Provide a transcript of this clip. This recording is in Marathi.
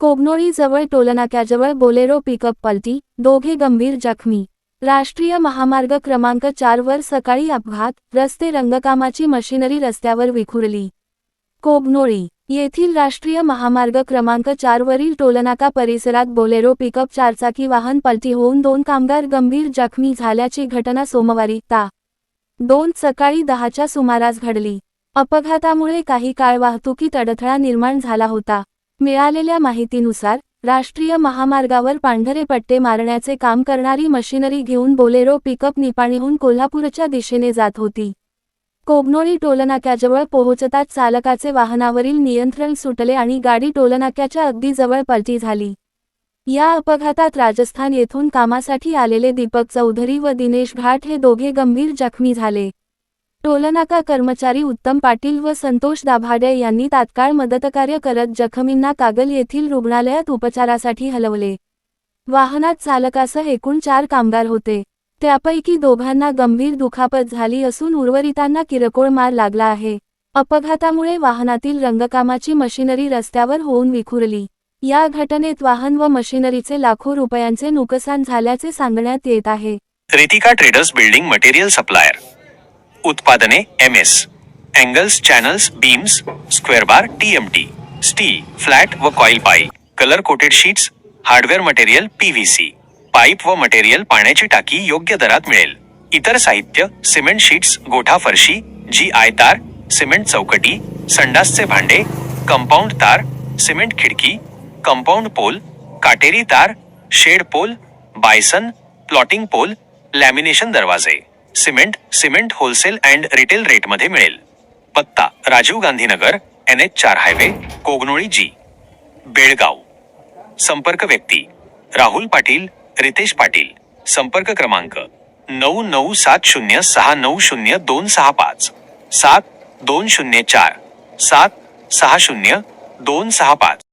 कोगनोळीजवळ टोलनाक्याजवळ बोलेरो पिकअप पलटी दोघे गंभीर जखमी. राष्ट्रीय महामार्ग क्रमांक चारवर सकाळी अपघात रस्ते रंगकामाची मशिनरी रस्त्यावर विखुरली. कोगनोळी येथील राष्ट्रीय महामार्ग क्रमांक चारवरील टोलनाका परिसरात बोलेरो पिकअप चारचाकी वाहन पलटी होऊन दोन कामगार गंभीर जखमी झाल्याची घटना सोमवारी ता. दोन सकाळी दहाच्या सुमारास घडली. अपघातामुळे काही काळ वाहतुकीत अडथळा निर्माण झाला होता. मिळालेल्या माहितीनुसार राष्ट्रीय महामार्गावर पांढरे पट्टे मारण्याचे काम करणारी मशिनरी घेऊन बोलेरो पिकअप निपाणीहून कोल्हापूरच्या दिशेने जात होती. कोगनोळी टोलनाक्याजवळ पोहोचताच चालकाचे वाहनावरील नियंत्रण सुटले आणि गाडी टोलनाक्याच्या अगदी जवळ पलटी झाली. या अपघातात राजस्थान येथून कामासाठी आलेले दीपक चौधरी व दिनेश घाट हे दोघे गंभीर जखमी झाले. टोलनाका कर्मचारी उत्तम पाटील व संतोष दाभाडे यांनी तात्काळ मदतकार्य करत जखमींना कागल येथील रुग्णालयात उपचारासाठी हलवले. वाहनात चालकासह एकूण चार कामगार होते. त्यापैकी दोघांना गंभीर दुखापत झाली असून उर्वरितांना किरकोळ मार लागला आहे. अपघातामुळे वाहनातील रंगकामाची मशिनरी रस्त्यावर होऊन विखुरली. या घटनेत वाहन व मशिनरीचे लाखो रुपयांचे नुकसान झाल्याचे सांगण्यात येत आहे. Ritika traders building material supplier. उत्पादने M S angles channels beams square bar T M T steel flat व coil pipe colour coated sheets hardware material P V C pipe व मटेरियल पाण्याची टाकी योग्य दरात मिळेल. इतर साहित्य सिमेंट शीट्स गोठा फरशी जी आय तार सिमेंट चौकटी संडासचे भांडे कंपाऊंड तार सिमेंट खिडकी कंपाऊंड पोल काटेरी तार shed pole bison plotting pole lamination दरवाजे. Cement cement wholesale and retail रेटमध्ये मिळेल. पत्ता राजीव गांधीनगर एन एच चार हायवे कोगनोळी जी बेळगाव. संपर्क व्यक्ती राहुल पाटील रितेश पाटील. संपर्क क्रमांक नऊ नऊ सात शून्य सहा नऊ शून्य दोन सहा पाच सात दोन शून्य चार सात सहा शून्य दोन सहा पाच.